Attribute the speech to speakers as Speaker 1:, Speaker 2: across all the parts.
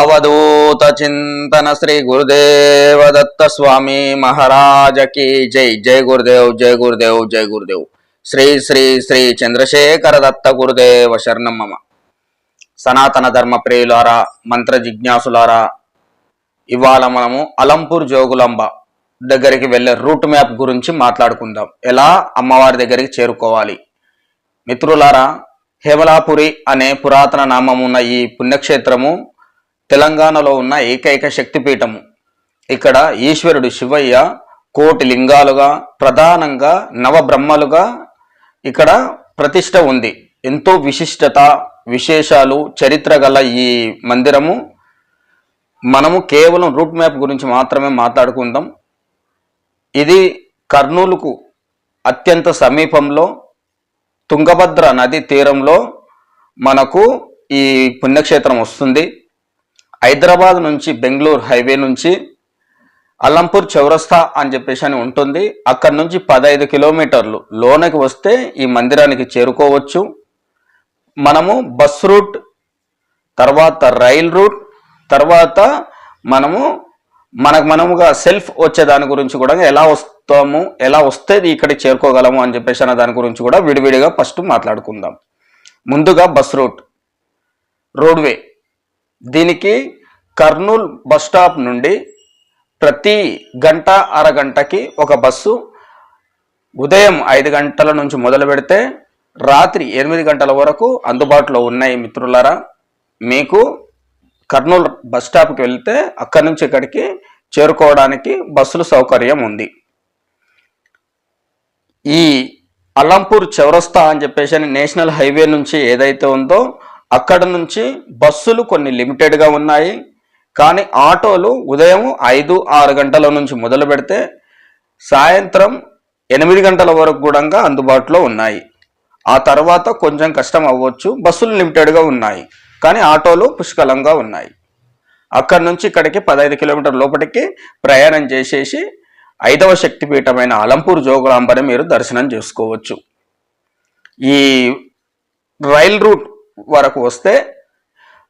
Speaker 1: అవధూత చింతన శ్రీ గురుదేవ దత్త స్వామి మహారాజకి జై. జై గురుదేవ్ జై గురుదేవ్ జై గురుదేవ్. శ్రీ శ్రీ శ్రీ చంద్రశేఖర దత్త గురుదేవ శరణమ్మ సనాతన ధర్మ ప్రియులారా మంత్ర జిజ్ఞాసులారా ఇవాళ మనము అలంపూర్ జోగులాంబ దగ్గరికి వెళ్ళే రూట్ మ్యాప్ గురించి మాట్లాడుకుందాం. ఎలా అమ్మవారి దగ్గరికి చేరుకోవాలి? మిత్రులారా హేమలాపురి అనే పురాతన నామం ఉన్న ఈ పుణ్యక్షేత్రము తెలంగాణలో ఉన్న ఏకైక శక్తిపీఠము. ఇక్కడ ఈశ్వరుడు శివయ్య కోటి లింగాలుగా ప్రధానంగా నవబ్రహ్మలుగా ఇక్కడ ప్రతిష్ట ఉంది. ఎంతో విశిష్టత విశేషాలు చరిత్ర గల ఈ మందిరము. మనము కేవలం రూట్ మ్యాప్ గురించి మాత్రమే మాట్లాడుకుందాం. ఇది కర్నూలుకు అత్యంత సమీపంలో తుంగభద్ర నది తీరంలో మనకు ఈ పుణ్యక్షేత్రం వస్తుంది. హైదరాబాద్ నుంచి బెంగళూరు హైవే నుంచి అల్లంపూర్ చౌరస్తా అని చెప్పేసి అని ఉంటుంది. అక్కడి నుంచి పదహైదు కిలోమీటర్లు లోనకి వస్తే ఈ మందిరానికి చేరుకోవచ్చు. మనము బస్ రూట్ తర్వాత రైల్ రూట్ తర్వాత మనము మనకు మనముగా సెల్ఫ్ వచ్చే దాని గురించి కూడా ఎలా వస్తాము ఎలా వస్తే ఇక్కడికి చేరుకోగలము అని చెప్పేసి అన్న దాని గురించి కూడా విడివిడిగా ఫస్ట్ మాట్లాడుకుందాం. ముందుగా బస్ రూట్ రోడ్వే. దీనికి కర్నూల్ బస్టాప్ నుండి ప్రతి గంట అరగంటకి ఒక బస్సు ఉదయం ఐదు గంటల నుంచి మొదలు పెడితే రాత్రి ఎనిమిది గంటల వరకు అందుబాటులో ఉన్నాయి మిత్రులారా. మీకు కర్నూలు బస్ స్టాప్కి వెళ్తే అక్కడి నుంచి ఇక్కడికి చేరుకోవడానికి బస్సుల సౌకర్యం ఉంది. ఈ అలంపూర్ చౌరస్తా అని చెప్పేసి నేషనల్ హైవే నుంచి ఏదైతే ఉందో అక్కడ నుంచి బస్సులు కొన్ని లిమిటెడ్గా ఉన్నాయి. కానీ ఆటోలు ఉదయం ఐదు ఆరు గంటల నుంచి మొదలు పెడితే సాయంత్రం ఎనిమిది గంటల వరకు కూడా అందుబాటులో ఉన్నాయి. ఆ తర్వాత కొంచెం కష్టం అవ్వచ్చు బస్సులు లిమిటెడ్గా ఉన్నాయి. కానీ ఆటోలు పుష్కలంగా ఉన్నాయి. అక్కడి నుంచి ఇక్కడికి పదహైదు కిలోమీటర్ లోపలికి ప్రయాణం చేసేసి ఐదవ శక్తిపీఠమైన అలంపూర్ జోగులాంబని మీరు దర్శనం చేసుకోవచ్చు. ఈ రైల్ రూట్ వరకు వస్తే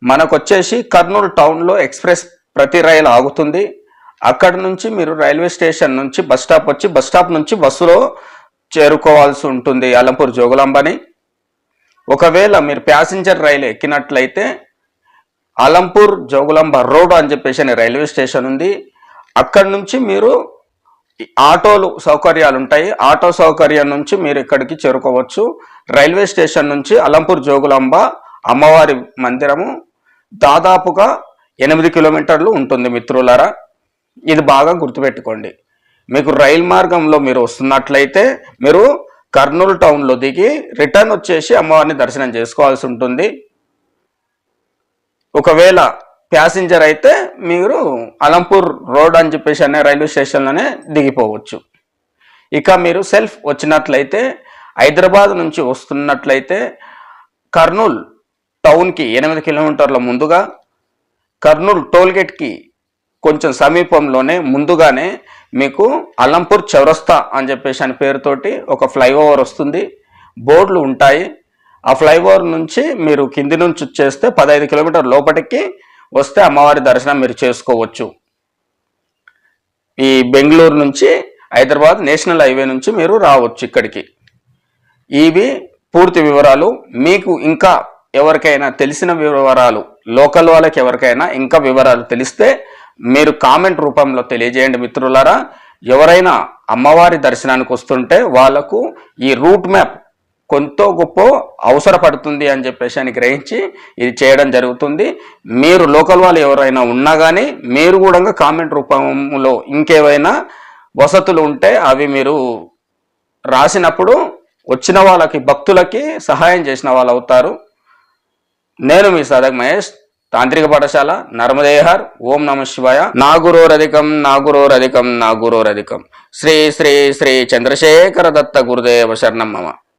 Speaker 1: మనకు వచ్చేసి కర్నూలు టౌన్లో ఎక్స్ప్రెస్ ప్రతి రైలు ఆగుతుంది. అక్కడ నుంచి మీరు రైల్వే స్టేషన్ నుంచి బస్ స్టాప్ వచ్చి బస్ స్టాప్ నుంచి బస్సులో చేరుకోవాల్సి ఉంటుంది అలంపూర్ జోగులాంబని. ఒకవేళ మీరు ప్యాసింజర్ రైలు ఎక్కినట్లయితే అలంపూర్ జోగులాంబ రోడ్ అని చెప్పేసి రైల్వే స్టేషన్ ఉంది. అక్కడి నుంచి మీరు ఆటోలు సౌకర్యాలు ఉంటాయి ఆటో సౌకర్యం నుంచి మీరు ఇక్కడికి చేరుకోవచ్చు. రైల్వే స్టేషన్ నుంచి అలంపూర్ జోగులాంబ అమ్మవారి మందిరము దాదాపుగా ఎనిమిది కిలోమీటర్లు ఉంటుంది మిత్రులారా. ఇది బాగా గుర్తుపెట్టుకోండి. మీకు రైలు మార్గంలో మీరు వస్తున్నట్లయితే మీరు కర్నూలు టౌన్లో దిగి రిటర్న్ వచ్చేసి అమ్మవారిని దర్శనం చేసుకోవాల్సి ఉంటుంది. ఒకవేళ ప్యాసింజర్ అయితే మీరు అలంపూర్ రోడ్ అని చెప్పేసి అనే రైల్వే స్టేషన్లోనే దిగిపోవచ్చు. ఇక మీరు సెల్ఫ్ వచ్చినట్లయితే హైదరాబాద్ నుంచి వస్తున్నట్లయితే కర్నూల్ టౌన్కి ఎనిమిది కిలోమీటర్ల ముందుగా కర్నూల్ టోల్గేట్కి కొంచెం సమీపంలోనే ముందుగానే మీకు అలంపూర్ చౌరస్తా అని చెప్పేసి అని పేరుతోటి ఒక ఫ్లైఓవర్ వస్తుంది. బోర్డులు ఉంటాయి. ఆ ఫ్లైఓవర్ నుంచి మీరు కింది నుంచి వచ్చేస్తే పదహైదు కిలోమీటర్ లోపలికి వస్తే అమ్మవారి దర్శనం మీరు చేసుకోవచ్చు. ఈ బెంగళూరు నుంచి హైదరాబాద్ నేషనల్ హైవే నుంచి మీరు రావచ్చు ఇక్కడికి. ఇవి పూర్తి వివరాలు. మీకు ఇంకా ఎవరికైనా తెలిసిన వివరాలు లోకల్ వాళ్ళకి ఎవరికైనా ఇంకా వివరాలు తెలిస్తే మీరు కామెంట్ రూపంలో తెలియజేయండి మిత్రులారా. ఎవరైనా అమ్మవారి దర్శనానికి వస్తుంటే వాళ్ళకు ఈ రూట్ మ్యాప్ కొంత గొప్ప అవసరపడుతుంది అని చెప్పేసి అని గ్రహించి ఇది చేయడం జరుగుతుంది. మీరు లోకల్ వాళ్ళు ఎవరైనా ఉన్నా కానీ మీరు కూడా కామెంట్ రూపంలో ఇంకేవైనా వసతులు ఉంటే అవి మీరు రాసినప్పుడు వచ్చిన వాళ్ళకి భక్తులకి సహాయం చేసిన వాళ్ళు అవుతారు. నేను మీ సాధక్ మహేష్ తాంత్రిక పాఠశాల నర్మదేహర్ ఓం నమ శివాయ. నాగురోరధికం నాగురోరధికం నాగురోరధికం. శ్రీ శ్రీ శ్రీ చంద్రశేఖర దత్త గురుదేవ శరణం మమ.